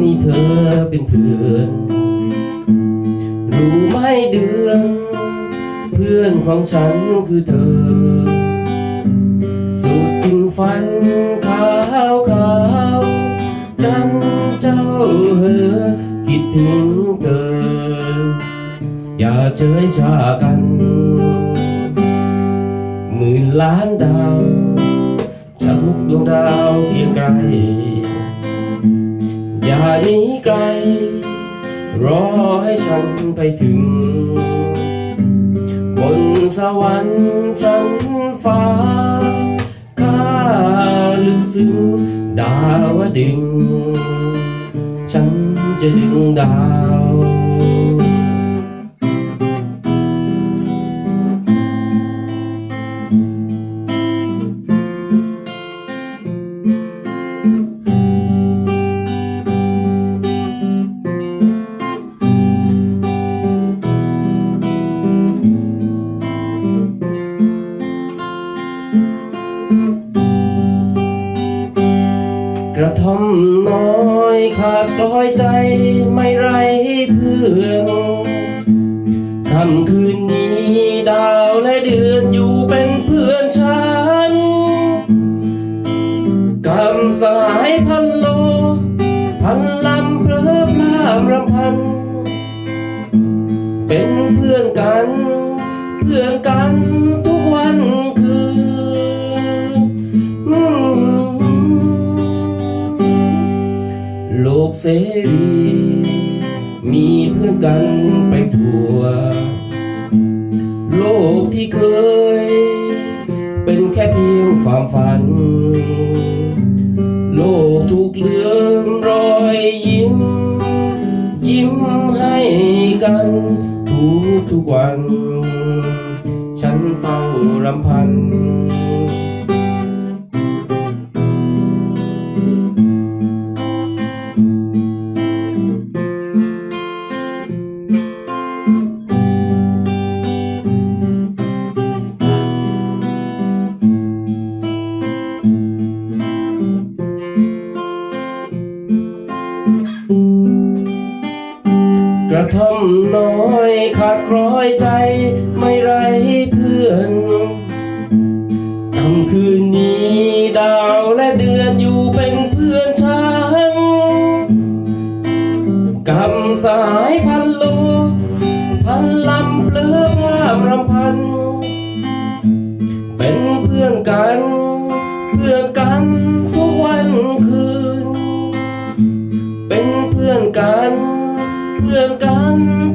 มีเธอเป็นเพื่อน รู้ไหมเดือน เพื่อนของฉันคือเธอสูดกินฟันขาวขาวจันเจ้าเหอคิดถึงเธอ อย่าเฉยชากัน หมื่นล้านดาวจะลุกดวงดาวเพียงไกลานีไกล รอให้ฉันไปถึง บนสวรรค์ชั้นฟ้าข้าลึกซึ้งดาวดึง ฉันจะดึงดาว ขาดกลอยใจไม่ไรเพื่อนค่ำคืนนี้ดาวและเดือนอยู่เป็นเพื่อนฉันกำสายพันโล พันลำเพลอพลามรำพัน เป็นเพื่อนกัน เพื่อนกัน เสรี มีเพื่อนกันไปทั่ว โลกที่เคย เป็นแค่เพียงความฝัน โลกถูกเลื่อมรอยยิ้ม ยิ้มให้กันทุกทุกวัน ฉันเฝ้ารำพัน ทำน้อยขาดร้อยใจไม่ไรเพื่อนกำคืนนี้ดาวและเดือนอยู่เป็นเพื่อนฉันกำสายพัน คืน